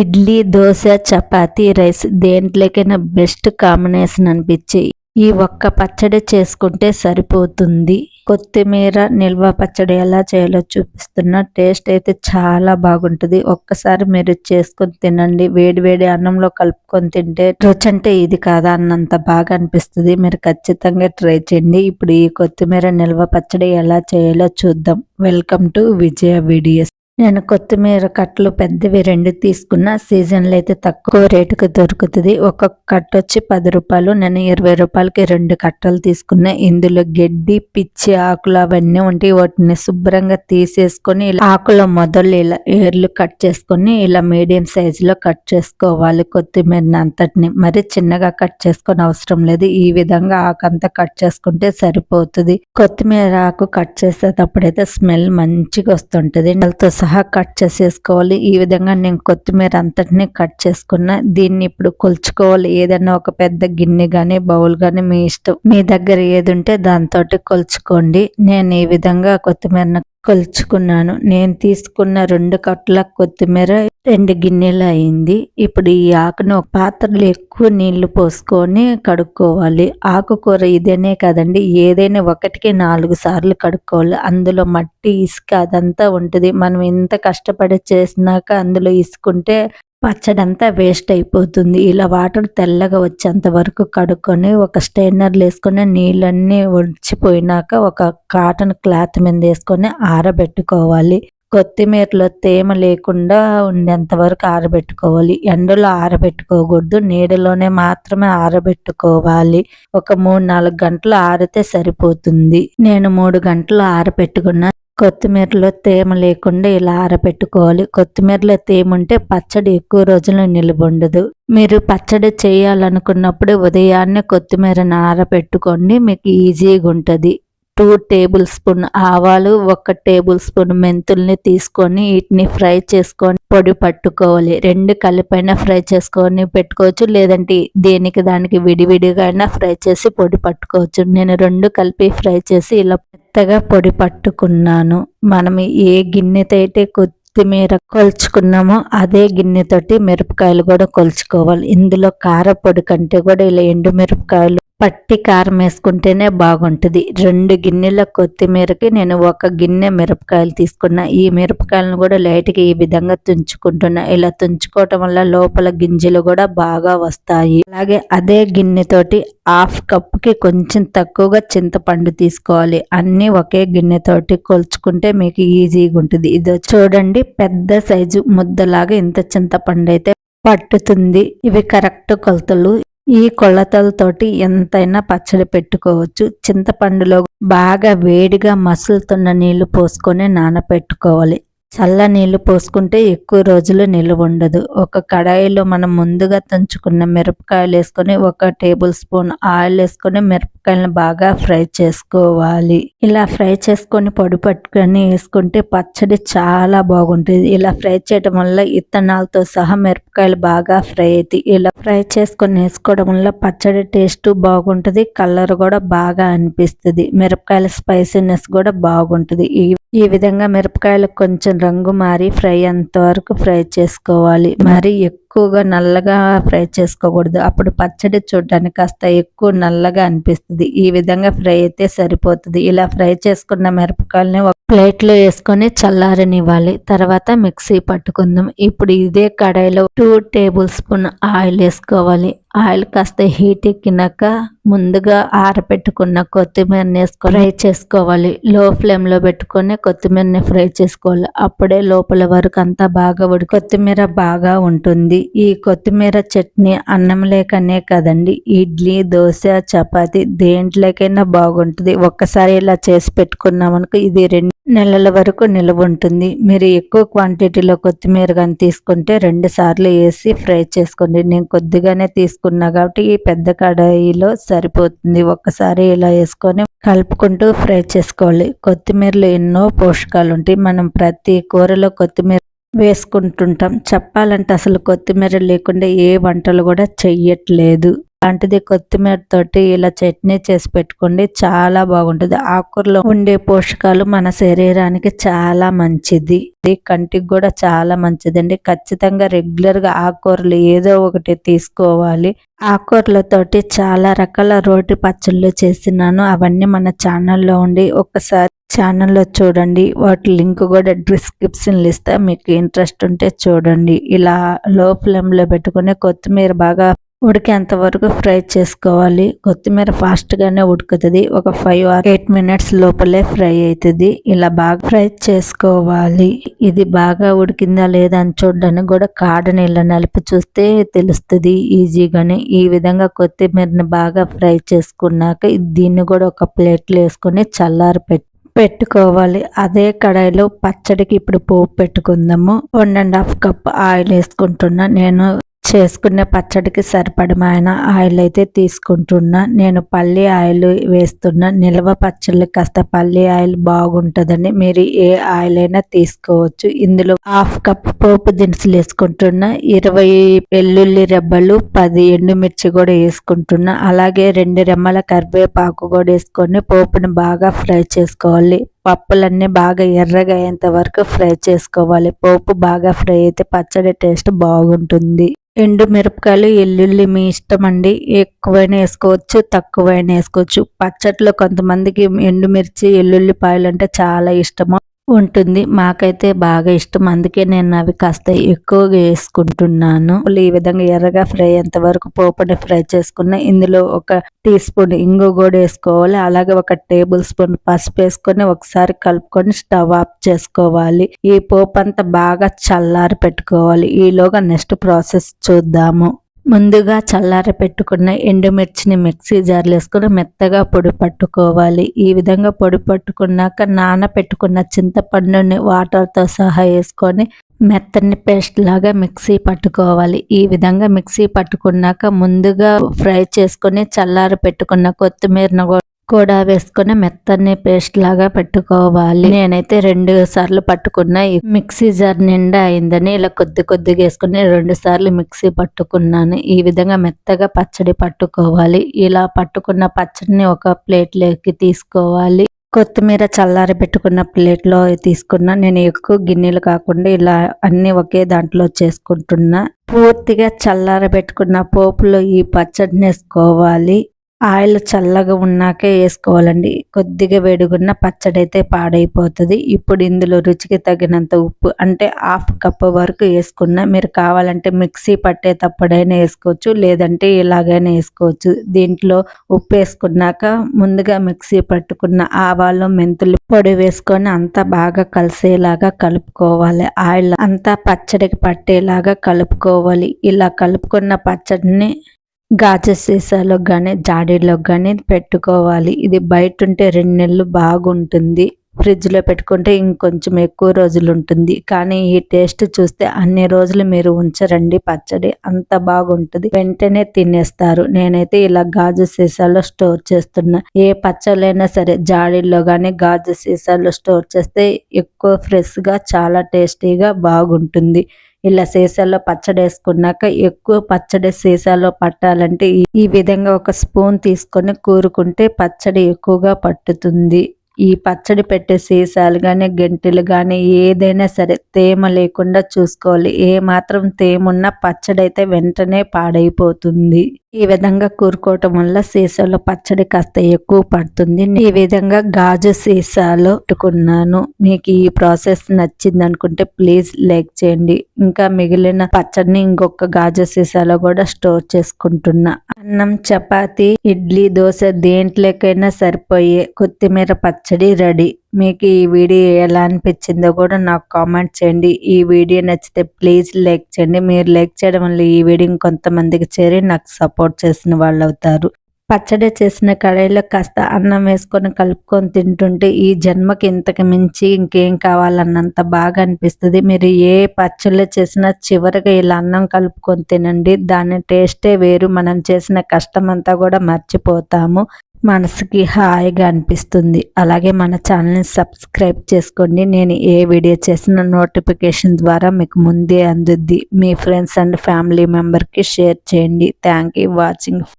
Idli dosa chapati rice దేంట్లోకైనా best combination అనిపించి ఈ ఒక్క పచ్చడి చేసుకుంటే సరిపోతుంది. కొత్తిమీర నిల్వ పచ్చడి ఎలా చేయాలో చూపిస్తున్నా టేస్ట్ అయితే చాలా బాగుంటుంది. ఒక్కసారి మీరు చేసుకొని తినండి. వేడి వేడి అన్నంలో కలుపుకొని తింటే రుచి అంటే ఇది కాదా అన్నంత బాగా అనిపిస్తుంది. మీరు ఖచ్చితంగా ట్రై చేయండి. ఇప్పుడు ఈ కొత్తిమీర నిల్వ పచ్చడి ఎలా చేయాలో చూద్దాం. Welcome to Vijaya videos. నేను కొత్తిమీర కట్టలు పెద్దవి రెండు తీసుకున్న సీజన్లో అయితే తక్కువ రేటుకు దొరుకుతుంది. ఒక్కొక్క కట్ట వచ్చి పది రూపాయలు నేను ఇరవై రూపాయలకి రెండు కట్టలు తీసుకున్నా. ఇందులో గడ్డి పిచ్చి ఆకులు అవన్నీ ఉంటాయి వాటిని శుభ్రంగా తీసేసుకొని ఆకుల మొదలు ఇలా ఏర్లు కట్ చేసుకొని ఇలా మీడియం సైజులో కట్ చేసుకోవాలి కొత్తిమీరని అంతటిని. మరి చిన్నగా కట్ చేసుకొని అవసరం లేదు. ఈ విధంగా ఆకంతా కట్ చేసుకుంటే సరిపోతుంది. కొత్తిమీర ఆకు కట్ చేసేటప్పుడైతే స్మెల్ మంచిగా వస్తుంటుంది. నెలతో సహా కట్ చేసేసుకోవాలి. ఈ విధంగా నేను కొత్తిమీర అంతటిని కట్ చేసుకున్న. దీన్ని ఇప్పుడు కొలుచుకోవాలి. ఏదైనా ఒక పెద్ద గిన్నె కానీ బౌల్ కానీ మీ ఇష్టం. మీ దగ్గర ఏది ఉంటే దాంతో కొలుచుకోండి. నేను ఈ విధంగా కొత్తిమీరను కొలుచుకున్నాను. నేను తీసుకున్న రెండు కట్టల కొత్తిమీర రెండు గిన్నెలు అయింది. ఇప్పుడు ఈ ఆకును ఒక పాత్రలో ఎక్కువ నీళ్ళు పోసుకొని కడుక్కోవాలి. ఆకుకూర ఇదేనే కదండి. ఏదైనా ఒకటికి నాలుగు సార్లు కడుక్కోవాలి. అందులో మట్టి ఇసుక అదంతా ఉంటుంది. మనం ఎంత కష్టపడి చేసినాక అందులో ఇసుకుంటే పచ్చడంతా వేస్ట్ అయిపోతుంది. ఇలా వాటర్ తెల్లగా వచ్చేంత వరకు కడుక్కొని ఒక స్టైనర్లు వేసుకొని నీళ్ళన్నీ ఒడిచిపోయినాక ఒక కాటన్ క్లాత్ మీద వేసుకొని ఆరబెట్టుకోవాలి. కొత్తిమీరలో తేమ లేకుండా ఉండేంత వరకు ఆరబెట్టుకోవాలి. ఎండలో ఆరబెట్టుకోకూడదు. నీడలోనే మాత్రమే ఆరబెట్టుకోవాలి. ఒక మూడు నాలుగు గంటలు ఆరితే సరిపోతుంది. నేను మూడు గంటలు ఆరబెట్టుకున్నా కొత్తిమీరలో తేమ లేకుండా ఇలా ఆరబెట్టుకోవాలి. కొత్తిమీరలో తేమ ఉంటే పచ్చడి ఎక్కువ రోజులు నిలువ ఉండదు మీరు పచ్చడి చేయాలనుకున్నప్పుడు ఉదయాన్నే కొత్తిమీరని ఆరబెట్టుకోండి. మీకు ఈజీగా ఉంటుంది. టూ టేబుల్ స్పూన్ ఆవాలు ఒక టేబుల్ స్పూన్ మెంతుల్ని తీసుకొని వీటిని ఫ్రై చేసుకొని పొడి పట్టుకోవాలి. రెండు కలిపైన ఫ్రై చేసుకొని పెట్టుకోవచ్చు లేదంటే దేనికి దానికి విడివిడిగా అయినా ఫ్రై చేసి పొడి పట్టుకోవచ్చు. నేను రెండు కలిపి ఫ్రై చేసి ఇలా మెత్తగా పొడి పట్టుకున్నాను. మనం ఏ గిన్నెతో అయితే కొత్తిమీర కొలుచుకున్నామో అదే గిన్నెతోటి మిరపకాయలు కూడా కొలుచుకోవాలి. ఇందులో కారపొడి కంటే కూడా ఇలా ఎండు మిరపకాయలు పట్టి కారం వేసుకుంటేనే బాగుంటుంది. రెండు గిన్నెల కొత్తిమీరకి నేను ఒక గిన్నె మిరపకాయలు తీసుకున్నా. ఈ మిరపకాయలను కూడా లైట్కి ఈ విధంగా తుంచుకుంటున్నా. ఇలా తుంచుకోవటం వల్ల లోపల గింజలు కూడా బాగా వస్తాయి. అలాగే అదే గిన్నెతోటి హాఫ్ కప్కి కొంచెం తక్కువగా చింతపండు తీసుకోవాలి. అన్నీ ఒకే గిన్నెతోటి కొలుచుకుంటే మీకు ఈజీగా ఉంటుంది. ఇది చూడండి పెద్ద సైజు ముద్దలాగా ఇంత చింతపండు అయితే పట్టుతుంది. ఇవి కరెక్ట్ కొలతలు. ఈ కొలతలతోటి ఎంతైనా పచ్చడి పెట్టుకోవచ్చు. చింతపండులో బాగా వేడిగా మసులుతున్న నీళ్ళు పోసుకొని నానపెట్టుకోవాలి. చల్ల నీళ్ళు పోసుకుంటే ఎక్కువ రోజులు నిలువ ఉండదు. ఒక కడాయిలో మనం ముందుగా తుంచుకున్న మిరపకాయలు వేసుకొని ఒక టేబుల్ స్పూన్ ఆయిల్ వేసుకొని మిరపకాయలను బాగా ఫ్రై చేసుకోవాలి. ఇలా ఫ్రై చేసుకొని పొడి పట్టుకొని వేసుకుంటే పచ్చడి చాలా బాగుంటుంది. ఇలా ఫ్రై చేయడం వల్ల ఇత్తనాలతో సహా మిరపకాయలు బాగా ఫ్రై అవుతాయి ఇలా ఫ్రై చేసుకొని వేసుకోవడం వల్ల పచ్చడి టేస్ట్ బాగుంటుంది కలర్ కూడా బాగా అనిపిస్తుంది. మిరపకాయల స్పైసీనెస్ కూడా బాగుంటుంది. ఈ ఈ విధంగా మిరపకాయలు కొంచెం రంగు మారి ఫ్రై అంతవరకు ఫ్రై చేసుకోవాలి. మరి ఎక్కువగా నల్లగా ఫ్రై చేసుకోకూడదు. అప్పుడు పచ్చడి చూడడానికి కాస్త ఎక్కువ నల్లగా అనిపిస్తుంది. ఈ విధంగా ఫ్రై అయితే సరిపోతుంది. ఇలా ఫ్రై చేసుకున్న మిరపకాయలని ఒక ప్లేట్లో వేసుకొని చల్లారనివ్వాలి. తర్వాత మిక్సీ పట్టుకుందాం. ఇప్పుడు ఇదే కడాయిలో టూ టేబుల్ స్పూన్ ఆయిల్ వేసుకోవాలి. ఆయిల్ కాస్త హీట్ ఎక్కినాక ముందుగా ఆరపెట్టుకున్న కొత్తిమీరని వేసుకొని ఫ్రై చేసుకోవాలి. లో ఫ్లేమ్లో పెట్టుకొని కొత్తిమీరని ఫ్రై చేసుకోవాలి. అప్పుడే లోపల వరకు అంతా బాగా ఉడి కొత్తిమీర బాగా ఉంటుంది. ఈ కొత్తిమీర చట్నీ అన్నం లేకనే కదండి. ఇడ్లీ దోశ చపాతి దేంట్లోకైనా బాగుంటుంది. ఒక్కసారి ఇలా చేసి పెట్టుకున్నామనుకో ఇది రెండు నెలల వరకు నిల్వ ఉంటుంది. మీరు ఎక్కువ క్వాంటిటీలో కొత్తిమీర కానీ తీసుకుంటే రెండు సార్లు వేసి ఫ్రై చేసుకోండి. నేను కొద్దిగానే తీసుకున్నా కాబట్టి ఈ పెద్ద కడాయిలో సరిపోతుంది. ఒక్కసారి ఇలా వేసుకొని కలుపుకుంటూ ఫ్రై చేసుకోవాలి. కొత్తిమీరలో ఎన్నో పోషకాలు ఉంటాయి మనం ప్రతి కూరలో కొత్తిమీర వేసుకుంటుంటాం. చెప్పాలంటే అసలు కొత్తిమీర లేకుండా ఏ వంటలు కూడా చెయ్యట్లేదు. అలాంటిది కొత్తిమీర తోటి ఇలా చట్నీ చేసి పెట్టుకోండి చాలా బాగుంటుంది. ఆకుకూరలో ఉండే పోషకాలు మన శరీరానికి చాలా మంచిది. ఇది కంటికి కూడా చాలా మంచిదండి. ఖచ్చితంగా రెగ్యులర్గా ఆకుకూరలు ఏదో ఒకటి తీసుకోవాలి. ఆకుకూరలతోటి చాలా రకాల రోటి పచ్చళ్ళు చేసినాను. అవన్నీ మన ఛానల్లో ఉండి ఒకసారి ఛానల్లో చూడండి. వాటి లింక్ కూడా డిస్క్రిప్షన్లు ఇస్తా మీకు ఇంట్రెస్ట్ ఉంటే చూడండి. ఇలా లో ఫ్లేమ్లో పెట్టుకుని కొత్తిమీర బాగా ఉడికేంత వరకు ఫ్రై చేసుకోవాలి. కొత్తిమీర ఫాస్ట్గానే ఉడుకుతుంది. ఒక ఫైవ్ ఆర్ ఎయిట్ మినిట్స్ లోపలే ఫ్రై అవుతుంది ఇలా బాగా ఫ్రై చేసుకోవాలి. ఇది బాగా ఉడికిందా లేదా అని చూడడానికి కూడా కాడ నీళ్ళ నలిపి చూస్తే తెలుస్తుంది ఈజీగానే. ఈ విధంగా కొత్తిమీరని బాగా ఫ్రై చేసుకున్నాక దీన్ని కూడా ఒక ప్లేట్లో వేసుకొని చల్లారి పెట్టి పెట్టుకోవాలి. అదే కడాయిలో పచ్చడికి ఇప్పుడు పోపు పెట్టుకుందాము. One and half cup oil వేసుకుంటున్నా. నేను చేసుకునే పచ్చడికి సరిపడమైన ఆయిల్ అయితే తీసుకుంటున్నా. నేను పల్లి ఆయిల్ వేస్తున్నా. నిల్వ పచ్చళ్ళు కాస్త పల్లి ఆయిల్ బాగుంటుందని మీరు ఏ ఆయిల్ అయినా తీసుకోవచ్చు. ఇందులో హాఫ్ కప్ పోపు దినుసులు వేసుకుంటున్నా. ఇరవై వెల్లుల్లి రెబ్బలు పది ఎండుమిర్చి కూడా వేసుకుంటున్నా. అలాగే రెండు రెమ్మల కరివేపాకు కూడా వేసుకొని పోపును బాగా ఫ్రై చేసుకోవాలి. పప్పులన్నీ బాగా ఎర్రగా అయ్యేంత వరకు ఫ్రై చేసుకోవాలి. పోపు బాగా ఫ్రై అయితే పచ్చడి టేస్ట్ బాగుంటుంది. ఎండు మిరపకాయలు ఎల్లుల్లి మీ ఇష్టం అండి ఎక్కువైనా వేసుకోవచ్చు తక్కువైనా వేసుకోవచ్చు. పచ్చట్లో కొంతమందికి ఎండుమిర్చి ఎల్లుల్లిపాయలు అంటే చాలా ఇష్టము. ఉంటుంది. మాకైతే బాగా ఇష్టం. అందుకే నేను అవి కాస్త ఎక్కువగా వేసుకుంటున్నాను. ఈ విధంగా ఎర్రగా ఫ్రై అయ్యేంత వరకు పోపుని ఫ్రై చేసుకున్న ఇందులో ఒక టీ స్పూన్ ఇంగు కూడా వేసుకోవాలి. అలాగే ఒక టేబుల్ స్పూన్ పసుపు వేసుకొని ఒకసారి కలుపుకొని స్టవ్ ఆఫ్ చేసుకోవాలి. ఈ పోపు అంతా బాగా చల్లారి పెట్టుకోవాలి. ఈలోగా నెక్స్ట్ ప్రాసెస్ చూద్దాము. ముందుగా చల్లార పెట్టుకున్న ఎండుమిర్చిని మిక్సీ జార్లో వేసుకుని మెత్తగా పొడి పట్టుకోవాలి. ఈ విధంగా పొడి పట్టుకున్నాక నానపెట్టుకున్న చింతపండుని వాటర్తో సహా వేసుకొని మెత్తని పేస్ట్ లాగా మిక్సీ పట్టుకోవాలి. ఈ విధంగా మిక్సీ పట్టుకున్నాక ముందుగా ఫ్రై చేసుకొని చల్లార పెట్టుకున్న కొత్తిమీరను కూడా వేసుకొని మెత్తని పేస్ట్ లాగా పెట్టుకోవాలి. నేనైతే రెండు సార్లు పట్టుకున్నా మిక్సీ జార్ నిండా అయిందని ఇలా కొద్ది కొద్దిగా వేసుకుని రెండు సార్లు మిక్సీ పట్టుకున్నాను. ఈ విధంగా మెత్తగా పచ్చడి పట్టుకోవాలి. ఇలా పట్టుకున్న పచ్చడిని ఒక ప్లేట్లోకి తీసుకోవాలి. కొత్తిమీర చల్లారి పెట్టుకున్న ప్లేట్లో తీసుకున్నా. నేను ఎక్కువ గిన్నెలు కాకుండా ఇలా అన్ని ఒకే దాంట్లో చేసుకుంటున్నా. పూర్తిగా చల్లార పెట్టుకున్న పోపులో ఈ పచ్చడిని వేసుకోవాలి. ఆయిల్ చల్లగా ఉన్నాకే వేసుకోవాలండి. కొద్దిగా వేడిగున్న పచ్చడి అయితే పాడైపోతుంది. ఇప్పుడు ఇందులో రుచికి తగినంత ఉప్పు అంటే హాఫ్ కప్ వరకు వేసుకున్న మీరు కావాలంటే మిక్సీ పట్టేటప్పుడైనా వేసుకోవచ్చు లేదంటే ఇలాగైనా వేసుకోవచ్చు. దీంట్లో ఉప్పు వేసుకున్నాక ముందుగా మిక్సీ పట్టుకున్న ఆవాలు మెంతులు పొడి వేసుకొని అంతా బాగా కలిసేలాగా కలుపుకోవాలి. ఆయిల్ అంతా పచ్చడికి పట్టేలాగా కలుపుకోవాలి. ఇలా కలుపుకున్న పచ్చడిని గాజు సీసాలో కానీ జాడీలో కానీ పెట్టుకోవాలి. ఇది బయట ఉంటే రెండు నెలలు బాగుంటుంది. ఫ్రిడ్జ్లో పెట్టుకుంటే ఇంకొంచెం ఎక్కువ రోజులు ఉంటుంది కానీ ఈ టేస్ట్ చూస్తే అన్ని రోజులు మీరు ఉంచరండి పచ్చడి. అంత బాగుంటుంది. వెంటనే తినేస్తారు. నేనైతే ఇలా గాజు సీసాలో స్టోర్ చేస్తున్నా. ఏ పచ్చళ్ళైనా సరే జాడీల్లో కానీ గాజు సీసాలో స్టోర్ చేస్తే ఎక్కువ ఫ్రెష్గా చాలా టేస్టీగా బాగుంటుంది. ఇలా సీసాలో పచ్చడి వేసుకున్నాక ఎక్కువ పచ్చడి సీసాలో పట్టాలంటే ఈ విధంగా ఒక స్పూన్ తీసుకొని కూరుకుంటే పచ్చడి ఎక్కువగా పట్టుతుంది. ఈ పచ్చడి పెట్టే సీసాలు కానీ గంటెలు కానీ ఏదైనా సరే తేమ లేకుండా చూసుకోవాలి. ఏ మాత్రం తేమున్న పచ్చడి అయితే వెంటనే పాడైపోతుంది. ఈ విధంగా కూరుకోవటం వల్ల సీసాలో పచ్చడి కాస్త ఎక్కువ పడుతుంది. ఈ విధంగా గాజు సీసాలో పెట్టుకున్నాను. మీకు ఈ ప్రాసెస్ నచ్చింది అనుకుంటే ప్లీజ్ లైక్ చేయండి. ఇంకా మిగిలిన పచ్చడిని ఇంకొక గాజు సీసాలో కూడా స్టోర్ చేసుకుంటున్నా. అన్నం చపాతి ఇడ్లీ దోశ దేంట్లోకైనా సరిపోయే కొత్తిమీర పచ్చడి రెడీ. మీకు ఈ వీడియో ఎలా అనిపించిందో కూడా నాకు కామెంట్ చేయండి. ఈ వీడియో నచ్చితే ప్లీజ్ లైక్ చేయండి. మీరు లైక్ చేయడం వల్ల ఈ వీడియో కొంతమందికి చేరి నాకు సపోర్ట్ చేసిన వాళ్ళు అవుతారు పచ్చడి చేసిన కడాయిలో కాస్త అన్నం వేసుకొని కలుపుకొని తింటుంటే ఈ జన్మకి ఇంతకు మించి ఇంకేం కావాలన్నంత బాగా అనిపిస్తుంది. మీరు ఏ పచ్చళ్ళు చేసినా చివరిగా ఇలా అన్నం కలుపుకొని తినండి. దాని టేస్టే వేరు. మనం చేసిన కష్టం అంతా కూడా మర్చిపోతాము. మనసుకి హాయిగా అనిపిస్తుంది. అలాగే మన ఛానల్ని సబ్స్క్రైబ్ చేసుకోండి. నేను ఏ వీడియో చేసిన నోటిఫికేషన్ ద్వారా మీకు ముందే అందుద్ది. మీ ఫ్రెండ్స్ అండ్ ఫ్యామిలీ మెంబర్కి షేర్ చేయండి. Thank you watching.